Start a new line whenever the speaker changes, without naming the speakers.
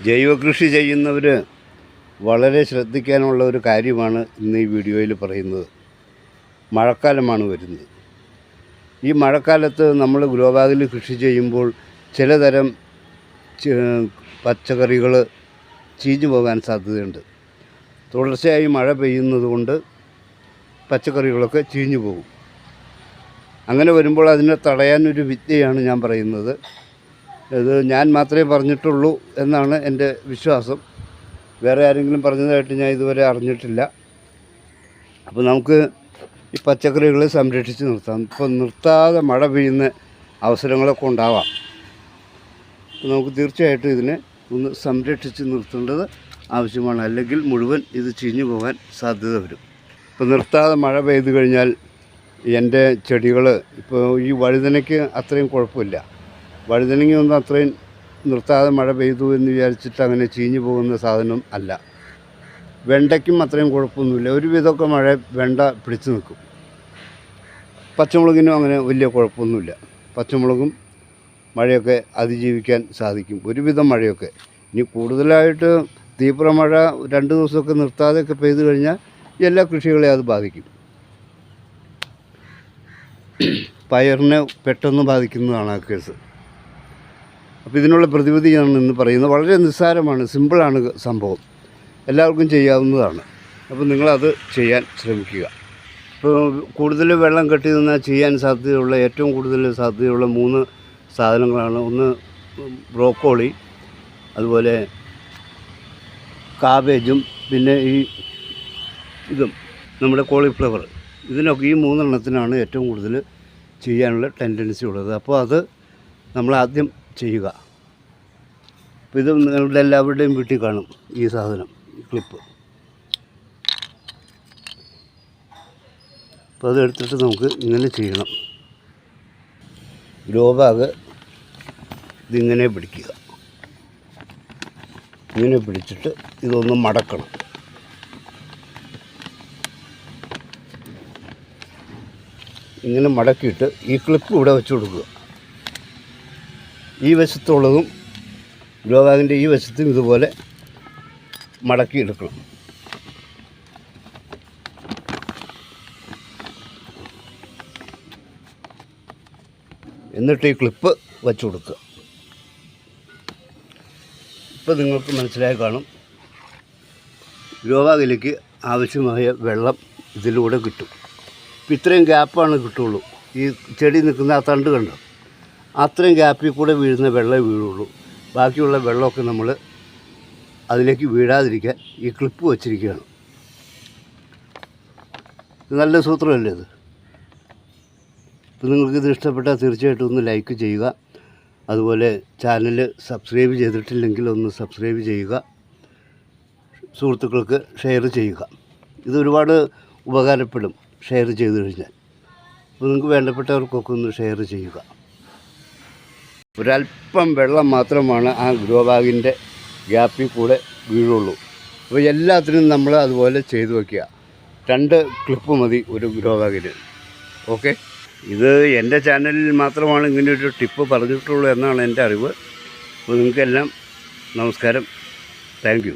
ജൈവ കൃഷി ചെയ്യുന്നവർ വളരെ ശ്രദ്ധിക്കാനുള്ള ഒരു കാര്യമാണ് ഇന്ന് ഈ വീഡിയോയിൽ പറയുന്നത്. മഴക്കാലമാണ് വരുന്നത്. ഈ മഴക്കാലത്ത് നമ്മൾ ഗ്രോ ബാഗിൽ കൃഷി ചെയ്യുമ്പോൾ ചിലതരം പച്ചക്കറികൾ ചീഞ്ഞു പോകാൻ സാധ്യതയുണ്ട്. തുടർച്ചയായി മഴ പെയ്യുന്നത് കൊണ്ട് പച്ചക്കറികളൊക്കെ ചീഞ്ഞു പോകും. അങ്ങനെ വരുമ്പോൾ അതിനെ തടയാനൊരു വിദ്യയാണ് ഞാൻ പറയുന്നത്. ഇത് ഞാൻ മാത്രമേ പറഞ്ഞിട്ടുള്ളൂ എന്നാണ് എന്റെ വിശ്വാസം. വേറെ ആരെങ്കിലും പറഞ്ഞതായിട്ട് ഞാൻ ഇതുവരെ അറിഞ്ഞിട്ടില്ല. അപ്പോൾ നമുക്ക് ഈ പച്ചക്കറികളെ സംരക്ഷിച്ച് നിർത്താം. ഇപ്പോൾ നിർത്താതെ മഴ പെയ്യുന്ന അവസരങ്ങളൊക്കെ ഉണ്ടാവാം. നമുക്ക് തീർച്ചയായിട്ടും ഇതിനെ ഒന്ന് സംരക്ഷിച്ച് നിർത്തേണ്ടത് ആവശ്യമാണ്. അല്ലെങ്കിൽ മുഴുവൻ ഇത് ചീഞ്ഞു പോകാൻ സാധ്യത വരും. ഇപ്പോൾ നിർത്താതെ മഴ പെയ്തു കഴിഞ്ഞാൽ എന്റെ ചെടികൾ ഇപ്പോൾ ഈ വഴുതനയ്ക്ക് അത്രയും കുഴപ്പമില്ല. വഴുതനങ്ങയൊന്നും അത്രയും നിർത്താതെ മഴ പെയ്തു എന്ന് വിചാരിച്ചിട്ട് അങ്ങനെ ചീഞ്ഞു പോകുന്ന സാധനം അല്ല. വെണ്ടയ്ക്കും അത്രയും കുഴപ്പമൊന്നുമില്ല. ഒരുവിധമൊക്കെ മഴ വെണ്ട പിടിച്ചു നിൽക്കും. പച്ചമുളകിനും അങ്ങനെ വലിയ കുഴപ്പമൊന്നുമില്ല. പച്ചമുളകും മഴയൊക്കെ അതിജീവിക്കാൻ സാധിക്കും. ഒരുവിധം മഴയൊക്കെ. ഇനി കൂടുതലായിട്ട് തീവ്ര മഴ രണ്ട് ദിവസമൊക്കെ നിർത്താതെയൊക്കെ പെയ്തു കഴിഞ്ഞാൽ എല്ലാ കൃഷികളെയും അത് ബാധിക്കും. പയറിനെ പെട്ടെന്ന് ബാധിക്കുന്നതാണ് ആ കേസ്. അപ്പോൾ ഇതിനുള്ള പ്രതിവിധിയാണ് ഇന്ന് പറയുന്നത് വളരെ നിസ്സാരമാണ് സിമ്പിളാണ് സംഭവം. എല്ലാവർക്കും ചെയ്യാവുന്നതാണ്. അപ്പോൾ നിങ്ങളത് ചെയ്യാൻ ശ്രമിക്കുക. ഇപ്പോൾ കൂടുതൽ വെള്ളം കെട്ടി നിന്നാൽ ചെയ്യാൻ സാധ്യതയുള്ള ഏറ്റവും കൂടുതൽ സാധ്യതയുള്ള മൂന്ന് സാധനങ്ങളാണ്. ഒന്ന് ബ്രോക്കോളി അതുപോലെ കാബേജും പിന്നെ ഈ ഇതും നമ്മുടെ കോളിഫ്ലവർ. ഇതിനൊക്കെ ഈ മൂന്നെണ്ണത്തിനാണ് ഏറ്റവും കൂടുതൽ ചെയ്യാനുള്ള ടെൻഡൻസി ഉള്ളത്. അപ്പോൾ അത് നമ്മൾ ആദ്യം ചെയ്യുക. ഇത് നിങ്ങളുടെ എല്ലാവരുടെയും വീട്ടിൽ കാണും ഈ സാധനം ക്ലിപ്പ്. അപ്പോൾ അതെടുത്തിട്ട് നമുക്ക് ഇങ്ങനെ ചെയ്യണം. ഗ്രോ ബാഗ് ഇതിങ്ങനെ പിടിക്കുക. ഇങ്ങനെ പിടിച്ചിട്ട് ഇതൊന്ന് മടക്കണം. ഇങ്ങനെ മടക്കിയിട്ട് ഈ ക്ലിപ്പ് ഇവിടെ വെച്ച് കൊടുക്കുക. ഈ വശത്തുള്ളതും ഗ്രോ ബാഗിന്റെ ഈ വശത്തും ഇതുപോലെ മടക്കി എടുക്കണം. എന്നിട്ട് ഈ ക്ലിപ്പ് വച്ചു കൊടുക്കുക. ഇപ്പം നിങ്ങൾക്ക് മനസ്സിലായി കാണും. ഗ്രോ ബാഗിലേക്ക് ആവശ്യമായ വെള്ളം ഇതിലൂടെ കിട്ടും. ഇപ്പം ഇത്രയും ഗ്യാപ്പാണ് കിട്ടുള്ളൂ. ഈ ചെടി നിൽക്കുന്ന ആ തണ്ട് കണ്ടോ? അത്രയും ഗ്യാപ്പിൽ കൂടെ വീഴുന്ന വെള്ളമേ വീഴുള്ളൂ. ബാക്കിയുള്ള വെള്ളമൊക്കെ നമ്മൾ അതിലേക്ക് വീഴാതിരിക്കാൻ ഈ ക്ലിപ്പ് വച്ചിരിക്കുകയാണ്. നല്ല സൂത്രമല്ലേ ഇത്? ഇപ്പം നിങ്ങൾക്കിത് ഇഷ്ടപ്പെട്ടാൽ തീർച്ചയായിട്ടും ഒന്ന് ലൈക്ക് ചെയ്യുക. അതുപോലെ ചാനൽ സബ്സ്ക്രൈബ് ചെയ്തിട്ടില്ലെങ്കിൽ ഒന്ന് സബ്സ്ക്രൈബ് ചെയ്യുക. സുഹൃത്തുക്കൾക്ക് ഷെയർ ചെയ്യുക. ഇത് ഒരുപാട് ഉപകാരപ്പെടും ഷെയർ ചെയ്ത് കഴിഞ്ഞാൽ. അപ്പോൾ നിങ്ങൾക്ക് വേണ്ടപ്പെട്ടവർക്കൊക്കെ ഒന്ന് ഷെയർ ചെയ്യുക. ഒരല്പം വെള്ളം മാത്രമാണ് ആ ഗ്രോ ബാഗിന്റെ ഗ്യാപ്പിൽ കൂടെ വീഴുള്ളൂ. അപ്പോൾ എല്ലാത്തിനും നമ്മൾ അതുപോലെ ചെയ്തു വയ്ക്കുക. രണ്ട് ക്ലിപ്പ് മതി ഒരു ഗ്രോ ബാഗിന് ഓക്കെ? ഇത് എന്റെ ചാനലിൽ മാത്രമാണ് ഇങ്ങനെയൊരു ടിപ്പ് പറഞ്ഞിട്ടുള്ളൂ എന്നാണ് എന്റെ അറിവ്. അപ്പോൾ നിങ്ങൾക്കെല്ലാം നമസ്കാരം. താങ്ക്